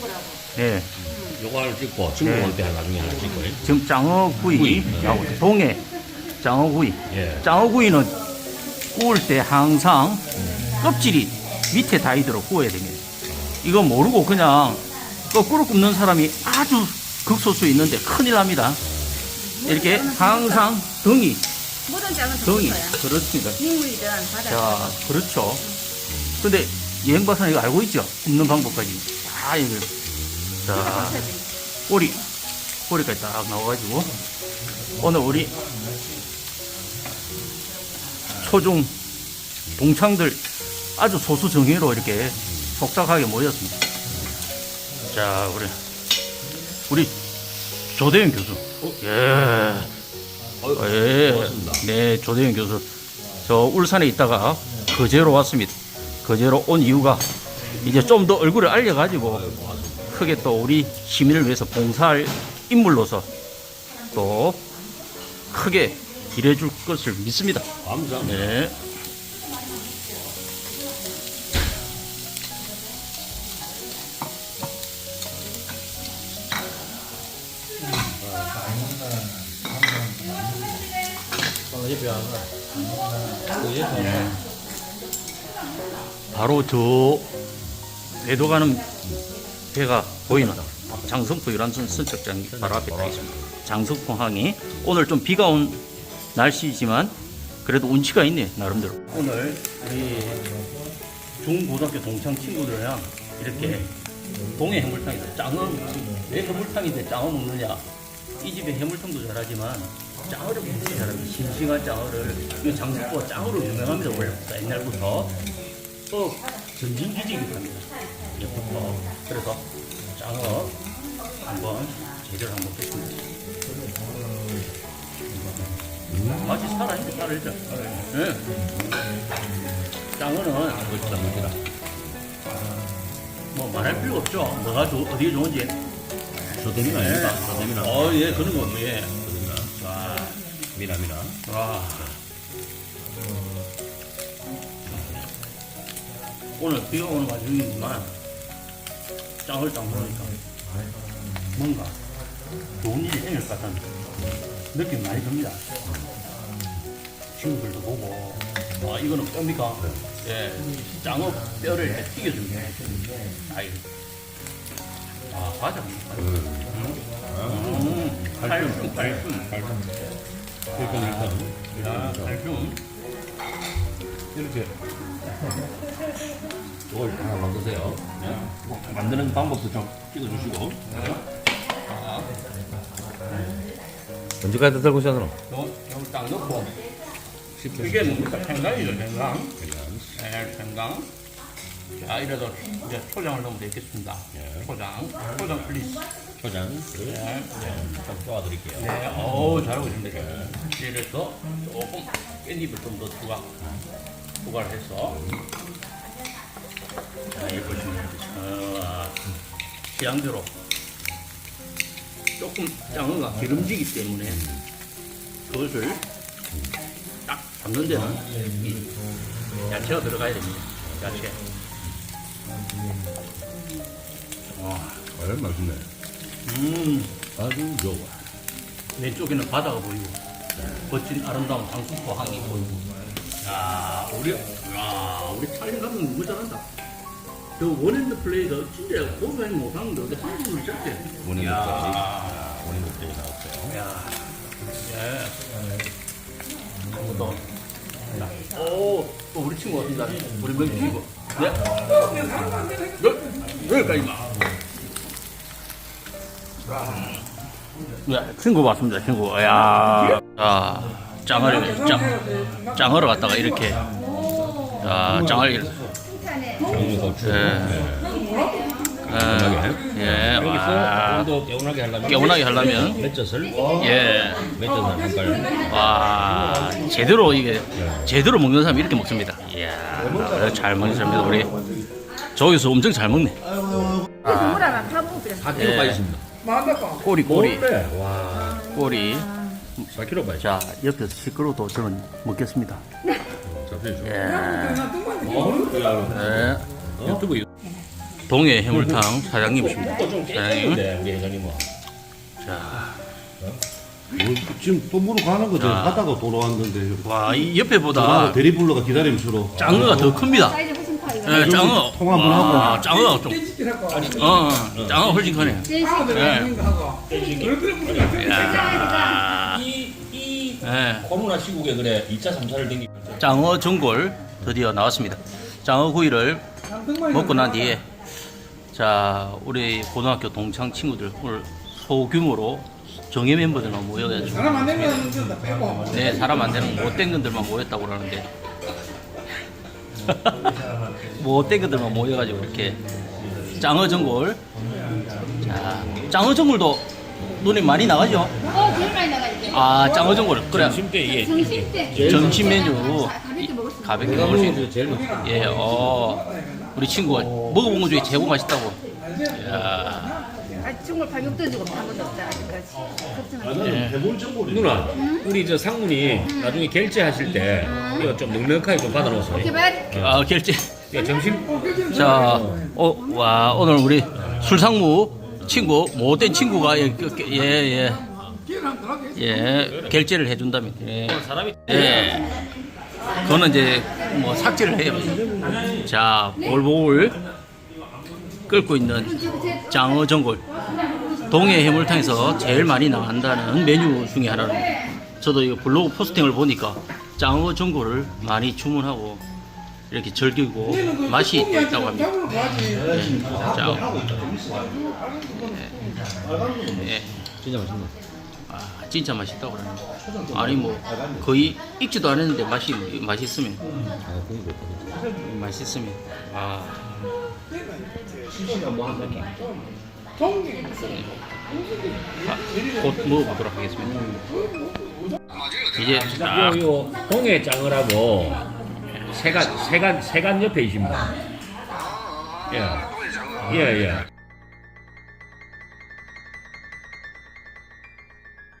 거라고. 네. 요거 하나 찍고 친구한테 때 나중에 하나 찍고. 예. 지금 장어구이, 하고 동해 장어구이. 예. 장어구이는 구울 때 항상 껍질이 밑에 닿이도록 구워야 됩니다. 이거 모르고 그냥 거꾸로 굽는 사람이 아주 극소수 있는데 큰일 납니다. 이렇게 항상 등이, 모든 장은 등이, 거야. 그렇습니다. 민물이든 바다. 자, 그렇죠. 근데 여행 박사는 이거 알고 있죠? 굽는 방법까지. 다 이거. 자, 꼬리, 꼬리까지 딱 나와가지고. 오늘 우리 초중 동창들 아주 소수 정예로 이렇게 속삭하게 모였습니다. 자, 우리, 우리 조대현 교수. 예. 예. 고맙습니다. 네, 조대현 교수. 저 울산에 있다가 거제로 왔습니다. 거제로 온 이유가 이제 좀 더 얼굴을 알려가지고 크게 또 우리 시민을 위해서 봉사할 인물로서 또 크게 일해줄 것을 믿습니다. 감사합니다. 네. 바로 저 배도 가는 배가 보이는 장성포 유람선 선착장 바로 앞에 딱 있습니다. 장성포 항이 오늘 좀 비가 온 날씨지만 그래도 운치가 있네 나름대로. 오늘 우리 중고등학교 동창 친구들이랑 이렇게 동해 해물탕에서 짱어 왜 해물탕인데 짱어 먹느냐? 이 집에 해물탕도 잘하지만 짱어를 굉장히 잘합니다. 싱싱한 짱어를 이 장성포가 짱어로 유명합니다 원래부터 옛날부터 또 전진기지이기도 합니다. 예부터 그래서 짱어 한번 제대로 한번 먹겠습니다. 맛이 살아있네 살아있죠. 네. 짱어는 멋지다, 멋지다. 뭐 말할 필요 없죠. 뭐가 좋 어디가 좋은지. 서대민 아닙니까? 서대민 아 어, 예, 그런 거, 예. 아 와, 미나미나. 와. 오늘 비가 오는 와중이지만 짱을 딱 먹으니까 뭔가 좋은 일이 생길 것 같다는 느낌 많이 듭니다. 친구들도 보고, 아, 이거는 뼈입니까? 예, 짱어 뼈를 이렇게 튀겨줍니다. 아이, 아, 과자. 음, 칼슘, 칼슘. 일단 일단. 야, 칼슘. 이렇게. 만드는 방법도 좀 찍어주시고. 언제까지 들고 오셨노? 요, 요딱 넣고. 이게 뭡니까? 생강이죠, 생강. 네, 생강. 자, 이래서 이제 초장을 넣으면 되겠습니다. 예. 초장. 초장 플리스. 초장. 네, 네. 좀 도와드릴게요. 네, 어우, 잘하고 있습니다. 이래서 조금 깻잎을 좀 더 추가, 추가를 해서. 자, 이거 보시면 되겠습니다. 취향대로. 조금 짱어가 기름지기 때문에 그것을 딱 잡는 데는 이 야채가 들어가야 됩니다. 야채. 와, 어, 맛있네. 음. 아주 좋아. 왼쪽에는 바다가 보이고 멋진 아름다운 장수포 항이 보이고 야 우리 야 우리 촬영 감독 너무 잘한다 저 원핸드 플레이가 진짜 고소하지 못하는데 어디 한국을 잡대 원인 야. 원인 목적이 나왔어요. 야 예. 또 오, 또 우리 친구 같습니다. 우리 명 친구 예. 여- 여기까지만. 야, 친구 봤습니다, 친구. 야, 자, 짱을, 짱, 짱으로 갔다가 이렇게. 자, 짱을, 이렇게. 고추. 예. 예, 예, 와. 좀더 개운하게 하려면. 개운하게 하려면, 맷젓을. 예. 맷젓을 한 갈. 와, 제대로 이게, 제대로 먹는 사람이 이렇게 먹습니다. 이야, 잘 먹는 사람입니다, 우리. 저기서 엄청 잘 먹네. 그래. 4kg 예. 빠졌습니다. 꼬리, 꼬리. 와. 꼬리. 4kg 빠졌 자, 옆에서 시끄러워도 저는 먹겠습니다. 잡혀줘. 예. 예. 유튜브 유- 동해 해물탕 사장님이십니다. 또좀 사장님. 깨끗한데 우리 회장님은. 자, 뭐, 지금 또 물어 가는 거죠. 아. 하다가 돌아왔는데. 와, 이 옆에 보다 대리불러가 기다리면 주로. 짱어가 더 큽니다. 사이즈 훨씬 커 이거. 네, 짱어. 통화 한번 하고. 와, 짱어가 좀. 어, 어, 짱어 훨씬 크네. 제일 네. 야, 이, 이 네. 코로나 시국에 그래 2차, 3차를 댕기 짱어 전골 드디어 나왔습니다. 짱어 구이를 먹고 난 뒤에 자 우리 고등학교 동창 친구들 오늘 소규모로 정예 멤버들만 모여가지고 사람 안 되면 다 빼고 네 사람 안 되는 못된 것들만 모였다고 그러는데 못된 것들만 모여가지고 이렇게 짱어 전골 자 짱어 전골도 눈에 많이 나가죠? 어 제일 많이 나가 이제. 아 짱어 전골 그래 점심 때 이게 점심 때. 점심 메뉴 가볍게 먹을 수. 가볍게 먹을 수 있는 제일 맛있어. 예, 어, 우리 친구가 먹어본 것 중에 최고 맛있다고. 야, 아 중국 발육 떠지고 한 번도 없다 아직까지. 걱정하지. 예. 해물 전골이. 누나, 우리 저 상문이 나중에 결제하실 때 이거 좀 넉넉하게 좀 받아놓으세요. 이렇게 봐야지. 아, 결제. 예, 점심 자, 어, 와, 오늘 우리 술상무 친구, 못된 친구가, 예, 그, 그, 예, 예, 하게 예, 결제를 해준다면. 예, 사람이 예. 그거는 이제 뭐 삭제를 해요. 자, 볼볼 끓고 있는 장어 전골. 동해 해물탕에서 제일 많이 나간다는 메뉴 중에 하나는 저도 이거 블로그 포스팅을 보니까 장어 전골을 많이 주문하고 이렇게 즐기고 맛이 있다고 합니다. 예, 자, 예, 진짜 맛있네. 아, 진짜 맛있다고 그러는데. 아니 뭐 거의 익지도 않았는데 맛이 맛있으면 아, 공이 좋다. 맛있으면 아 동기 자, 곧 먹어보도록 하겠습니다. 이제 딱 요, 요 동해 짱어라고 세간 세간 세간 옆에 있습니다. 예, 예, 예.